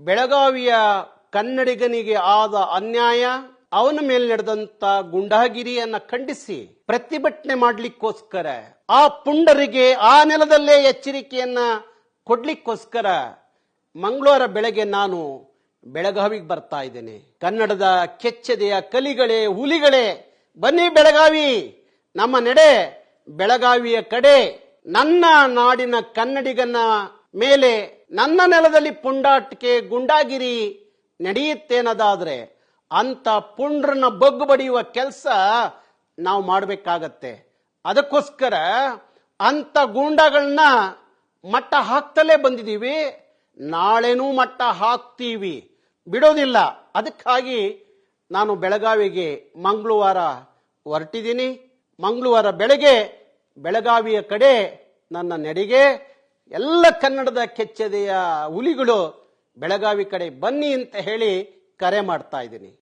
ಬೆಳಗಾವಿಯ ಕನ್ನಡಿಗನಿಗೆ ಆದ ಅನ್ಯಾಯ, ಅವನ ಮೇಲೆ ನಡೆದಂತ ಗುಂಡಾಗಿರಿಯನ್ನ ಖಂಡಿಸಿ ಪ್ರತಿಭಟನೆ ಮಾಡ್ಲಿಕ್ಕೋಸ್ಕರ, ಆ ಪುಂಡರಿಗೆ ಆ ನೆಲದಲ್ಲೇ ಎಚ್ಚರಿಕೆಯನ್ನ ಕೊಡ್ಲಿಕ್ಕೋಸ್ಕರ ಮಂಗಳವಾರ ಬೆಳಗ್ಗೆ ನಾನು ಬೆಳಗಾವಿಗೆ ಬರ್ತಾ ಇದ್ದೇನೆ. ಕನ್ನಡದ ಕೆಚ್ಚದೆಯ ಕಲಿಗಳೇ, ಹುಲಿಗಳೇ, ಬನ್ನಿ ಬೆಳಗಾವಿ! ನಮ್ಮ ನಡೆ ಬೆಳಗಾವಿಯ ಕಡೆ ನನ್ನ ನಾಡಿನ ಕನ್ನಡಿಗನ ಮೇಲೆ ನನ್ನ ನೆಲದಲ್ಲಿ ಪುಂಡಾಟಿಕೆ ಗುಂಡಾಗಿರಿ ನಡೆಯುತ್ತೇನದಾದ್ರೆ ಅಂತ ಪುಂಡ್ರನ್ನ ಬಗ್ಗು ಬಡಿಯುವ ಕೆಲಸ ನಾವು ಮಾಡಬೇಕಾಗತ್ತೆ. ಅದಕ್ಕೋಸ್ಕರ ಅಂತ ಗೂಂಡಗಳನ್ನ ಮಟ್ಟ ಹಾಕ್ತಲೇ ಬಂದಿದ್ದೀವಿ ನಾಳೆನೂ ಮಟ್ಟ ಹಾಕ್ತೀವಿ. ಬಿಡೋದಿಲ್ಲ. ಅದಕ್ಕಾಗಿ ನಾನು ಬೆಳಗಾವಿಗೆ ಮಂಗಳವಾರ ಹೊರಟಿದ್ದೀನಿ. ಮಂಗಳವಾರ ಬೆಳಗ್ಗೆ ಬೆಳಗಾವಿಯ ಕಡೆ ನನ್ನ ನಡೆಗೆ ಎಲ್ಲ ಕನ್ನಡದ ಕೆಚ್ಚದೆಯ ಹುಲಿಗಳು ಬೆಳಗಾವಿ ಕಡೆ ಬನ್ನಿ ಅಂತ ಹೇಳಿ ಕರೆ ಮಾಡ್ತಾ ಇದ್ದೀನಿ.